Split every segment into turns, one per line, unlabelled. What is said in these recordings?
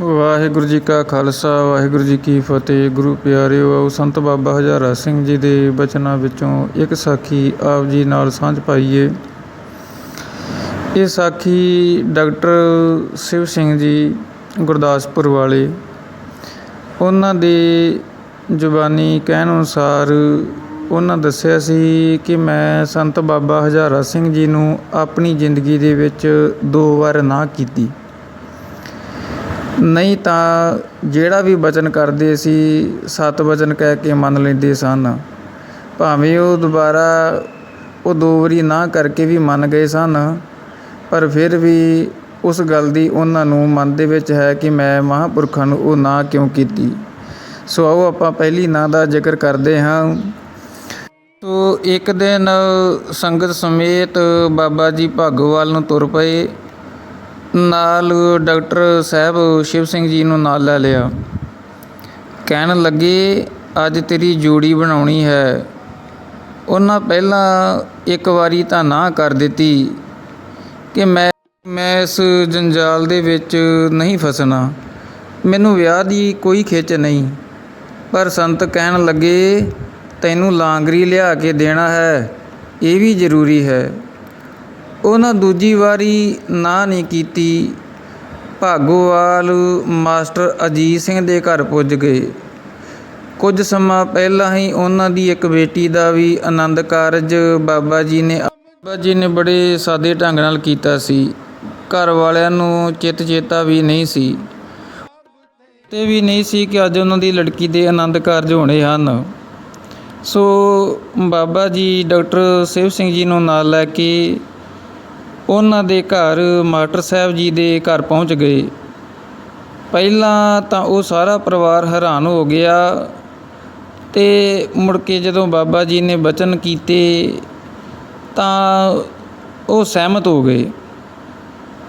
ਵਾਹਿਗੁਰੂ ਜੀ ਕਾ ਖਾਲਸਾ, ਵਾਹਿਗੁਰੂ ਜੀ ਕੀ ਫਤਿਹ। ਗੁਰੂ ਪਿਆਰਿਓ, ਆਓ ਸੰਤ ਬਾਬਾ ਹਜ਼ਾਰਾ ਸਿੰਘ ਜੀ ਦੇ ਬਚਨਾਂ ਵਿੱਚੋਂ ਇੱਕ ਸਾਖੀ ਆਪ ਜੀ ਨਾਲ ਸਾਂਝ ਪਾਈਏ। ਇਹ ਸਾਖੀ ਡਾਕਟਰ ਸ਼ਿਵ ਸਿੰਘ ਜੀ, ਗੁਰਦਾਸਪੁਰ ਵਾਲੇ। ਉਹਨਾਂ ਦੇ ਜ਼ੁਬਾਨੀ ਕਹਿਣ ਅਨੁਸਾਰ ਉਹਨਾਂ ਦੱਸਿਆ ਸੀ ਕਿ ਮੈਂ ਸੰਤ ਬਾਬਾ ਹਜ਼ਾਰਾ ਸਿੰਘ ਜੀ ਨੂੰ ਆਪਣੀ ਜ਼ਿੰਦਗੀ ਦੇ ਵਿੱਚ ਦੋ ਵਾਰ ਨਾ ਕੀਤੀ। ਨਹੀਂ ਤਾਂ ਜਿਹੜਾ ਵੀ ਵਚਨ ਕਰਦੇ ਸੀ, ਸਤ ਵਚਨ ਕਹਿ ਕੇ ਮੰਨ ਲੈਂਦੇ ਸਨ। ਭਾਵੇਂ ਉਹ ਦੁਬਾਰਾ ਉਹ ਦੋ ਵਾਰੀ ਨਾ ਕਰਕੇ ਵੀ ਮੰਨ ਗਏ ਸਨ, ਪਰ ਫਿਰ ਵੀ ਉਸ ਗੱਲ ਦੀ ਉਹਨਾਂ ਨੂੰ ਮਨ ਦੇ ਵਿੱਚ ਹੈ ਕਿ ਮੈਂ ਮਹਾਂਪੁਰਖਾਂ ਨੂੰ ਉਹ ਨਾ ਕਿਉਂ ਕੀਤੀ। ਸੋ ਆਓ ਆਪਾਂ ਪਹਿਲੀ ਨਾਂ ਦਾ ਜ਼ਿਕਰ ਕਰਦੇ ਹਾਂ। ਸੋ ਇੱਕ ਦਿਨ ਸੰਗਤ ਸਮੇਤ ਬਾਬਾ ਜੀ ਭਾਗੋਵਾਲ ਨੂੰ ਤੁਰ ਪਏ। ਨਾਲ ਡਾਕਟਰ ਸਾਹਿਬ ਸ਼ਿਵ ਸਿੰਘ ਜੀ ਨੂੰ ਨਾਲ ਲੈ ਲਿਆ। ਕਹਿਣ ਲੱਗੇ, ਅੱਜ ਤੇਰੀ ਜੋੜੀ ਬਣਾਉਣੀ ਹੈ। ਉਹਨਾਂ ਪਹਿਲਾਂ ਇੱਕ ਵਾਰੀ ਤਾਂ ਨਾ ਕਰ ਦਿੱਤੀ ਕਿ ਮੈਂ ਮੈਂ ਇਸ ਜੰਜਾਲ ਦੇ ਵਿੱਚ ਨਹੀਂ ਫਸਣਾ। ਮੈਨੂੰ ਵਿਆਹ ਦੀ ਕੋਈ ਖਿੱਚ ਨਹੀਂ। ਪਰ ਸੰਤ ਕਹਿਣ ਲੱਗੇ, ਤੈਨੂੰ ਲਾਂਗਰੀ ਲਿਆ ਕੇ ਦੇਣਾ ਹੈ। ਇਹ ਵੀ ਜ਼ਰੂਰੀ ਹੈ। ਉਹਨਾਂ ਦੂਜੀ ਵਾਰੀ ਨਾ ਨਹੀਂ ਕੀਤੀ। ਭਾਗੋਵਾਲ ਮਾਸਟਰ ਅਜੀਤ ਸਿੰਘ ਦੇ ਘਰ ਪੁੱਜ ਗਏ। ਕੁਝ ਸਮਾਂ ਪਹਿਲਾਂ ਹੀ ਉਹਨਾਂ ਦੀ ਇੱਕ ਬੇਟੀ ਦਾ ਵੀ ਆਨੰਦ ਕਾਰਜ ਬਾਬਾ ਜੀ ਨੇ ਬਾਬਾ ਜੀ ਨੇ ਬੜੇ ਸਾਦੇ ਢੰਗ ਨਾਲ ਕੀਤਾ ਸੀ। ਘਰ ਵਾਲਿਆਂ ਨੂੰ ਚਿੱਤ ਚੇਤਾ ਵੀ ਨਹੀਂ ਸੀ। ਤੇ ਵੀ ਨਹੀਂ ਸੀ ਕਿ ਅੱਜ ਉਹਨਾਂ ਦੀ ਲੜਕੀ ਦੇ ਆਨੰਦ ਕਾਰਜ ਹੋਣੇ ਹਨ। ਸੋ ਬਾਬਾ ਜੀ ਡਾਕਟਰ ਸ਼ਿਵ ਸਿੰਘ ਜੀ ਨੂੰ ਨਾਲ ਲੈ ਕੇ ਉਹਨਾਂ ਦੇ ਘਰ ਮਾਸਟਰ ਸਾਹਿਬ ਜੀ ਦੇ ਘਰ ਪਹੁੰਚ ਗਏ। ਪਹਿਲਾਂ ਤਾਂ ਉਹ ਸਾਰਾ ਪਰਿਵਾਰ ਹੈਰਾਨ ਹੋ ਗਿਆ ਤੇ ਮੁੜ ਕੇ ਜਦੋਂ ਬਾਬਾ ਜੀ ਨੇ ਬਚਨ ਕੀਤੇ ਤਾਂ ਉਹ ਸਹਿਮਤ ਹੋ ਗਏ।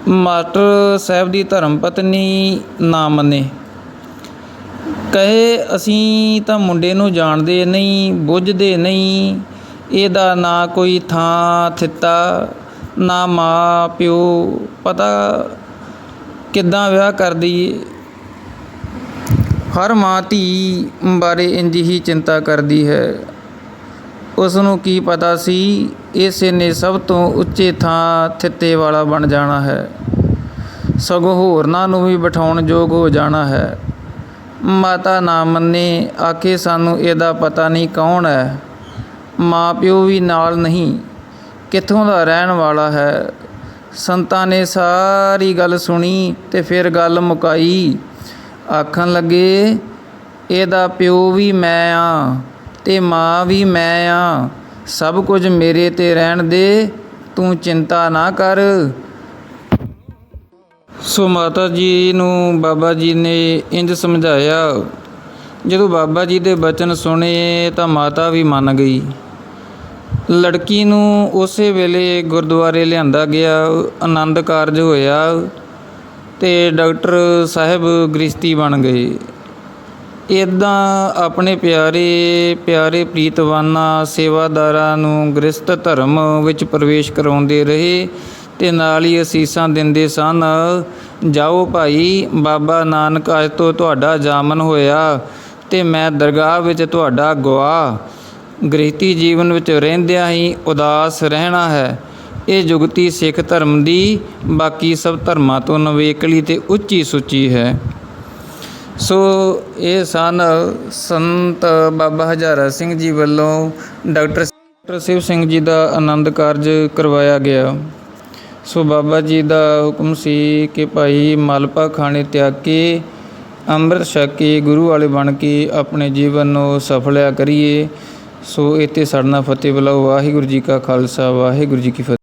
ਮਾਸਟਰ ਸਾਹਿਬ ਦੀ ਧਰਮ ਪਤਨੀ ਨਾ ਮੰਨੇ। ਕਹੇ, ਅਸੀਂ ਤਾਂ ਮੁੰਡੇ ਨੂੰ ਜਾਣਦੇ ਨਹੀਂ, ਬੁੱਝਦੇ ਨਹੀਂ, ਇਹਦਾ ਨਾ ਕੋਈ ਥਾਂ, ਥਿੱਤਾ। ਨਾ ਮਾਂ ਪਿਓ, ਪਤਾ ਕਿੱਦਾਂ ਵਿਆਹ ਕਰ ਦਈਏ। ਹਰ ਮਾਂ ਧੀ ਬਾਰੇ ਇੰਜ ਹੀ ਚਿੰਤਾ ਕਰਦੀ ਹੈ। ਉਸ ਨੂੰ ਕੀ ਪਤਾ ਸੀ ਇਸੇ ਨੇ ਸਭ ਤੋਂ ਉੱਚੇ ਥਾਂ ਥਿੱਤੇ ਵਾਲਾ ਬਣ ਜਾਣਾ ਹੈ। ਸਗੋਂ ਹੋਰਨਾਂ ਨੂੰ ਵੀ ਬਿਠਾਉਣ ਯੋਗ ਹੋ ਜਾਣਾ ਹੈ। ਮਾਤਾ ਨਾ ਮੰਨੇ, ਆਖੇ ਸਾਨੂੰ ਇਹਦਾ ਪਤਾ ਨਹੀਂ ਕੌਣ ਹੈ। ਮਾਂ ਪਿਓ ਵੀ ਨਾਲ ਨਹੀਂ। ਕਿੱਥੋਂ ਦਾ ਰਹਿਣ ਵਾਲਾ ਹੈ? ਸੰਤਾਂ ਨੇ ਸਾਰੀ ਗੱਲ ਸੁਣੀ ਤੇ ਫਿਰ ਗੱਲ ਮੁਕਾਈ। ਆਖਣ ਲੱਗੇ, ਇਹਦਾ ਪਿਓ ਵੀ ਮੈਂ ਆ ਤੇ ਮਾਂ ਵੀ ਮੈਂ ਆ। ਸਭ ਕੁਝ ਮੇਰੇ ਤੇ ਰਹਿਣ ਦੇ, ਤੂੰ ਚਿੰਤਾ ਨਾ ਕਰ। ਸੋ ਮਾਤਾ ਜੀ ਨੂੰ ਬਾਬਾ ਜੀ ਨੇ ਇੰਜ ਸਮਝਾਇਆ, ਜਦੋਂ ਬਾਬਾ ਜੀ ਦੇ ਬਚਨ ਸੁਣੇ ਤਾਂ ਮਾਤਾ ਵੀ ਮੰਨ ਗਈ। ਲੜਕੀ ਨੂੰ ਉਸੇ ਵੇਲੇ ਗੁਰਦੁਆਰੇ ਲਿਆਂਦਾ ਗਿਆ। ਆਨੰਦ ਕਾਰਜ ਹੋਇਆ ਅਤੇ ਡਾਕਟਰ ਸਾਹਿਬ ਗ੍ਰਿਸ਼ਤੀ ਬਣ ਗਏ। ਇੱਦਾਂ ਆਪਣੇ ਪਿਆਰੇ ਪਿਆਰੇ ਪ੍ਰੀਤਵਾਨਾਂ, ਸੇਵਾਦਾਰਾਂ ਨੂੰ ਗ੍ਰਸਤ ਧਰਮ ਵਿੱਚ ਪ੍ਰਵੇਸ਼ ਕਰਾਉਂਦੇ ਰਹੇ ਤੇ ਨਾਲ ਹੀ ਅਸੀਸਾਂ ਦਿੰਦੇ ਸਨ, ਜਾਓ ਭਾਈ, ਬਾਬਾ ਨਾਨਕ ਅੱਜ ਤੋਂ ਤੁਹਾਡਾ ਜਾਮਨ ਹੋਇਆ ਤੇ ਮੈਂ ਦਰਗਾਹ ਵਿੱਚ ਤੁਹਾਡਾ ਗਵਾ ਗ੍ਰਹਿਤੀ ਜੀਵਨ ਵਿੱਚ ਰਹਿੰਦਿਆਂ ਹੀ ਉਦਾਸ ਰਹਿਣਾ ਹੈ। ਇਹ ਜੁਗਤੀ ਸਿੱਖ ਧਰਮ ਦੀ ਬਾਕੀ ਸਭ ਧਰਮਾਂ ਤੋਂ ਨਵੇਕਲੀ ਤੇ ਉੱਚੀ ਸੂਚੀ ਹੈ। ਸੋ ਇਹ ਸਨ ਸੰਤ ਬਾਬਾ ਹਜ਼ਾਰਾ ਸਿੰਘ ਜੀ ਵੱਲੋਂ ਡਾਕਟਰ ਡਾਕਟਰ ਸ਼ਿਵ ਸਿੰਘ ਜੀ ਦਾ ਆਨੰਦ ਕਾਰਜ ਕਰਵਾਇਆ ਗਿਆ। ਸੋ ਬਾਬਾ ਜੀ ਦਾ ਹੁਕਮ ਸੀ ਕਿ ਭਾਈ ਮਲਪਾ ਖਾਣੇ ਤਿਆਗ ਕੇ, ਅੰਮ੍ਰਿਤ ਛਕ ਕੇ, ਗੁਰੂ ਵਾਲੇ ਬਣ ਕੇ ਆਪਣੇ ਜੀਵਨ ਨੂੰ ਸਫਲਿਆ ਕਰੀਏ। ਸੋ ਇੱਥੇ ਸਾਡਾ ਫਤਿਹ ਬੁਲਾਓ ਵਾਹਿਗੁਰੂ ਜੀ ਕਾ ਖਾਲਸਾ ਵਾਹਿਗੁਰੂ ਜੀ ਕੀ ਫਤਿਹ।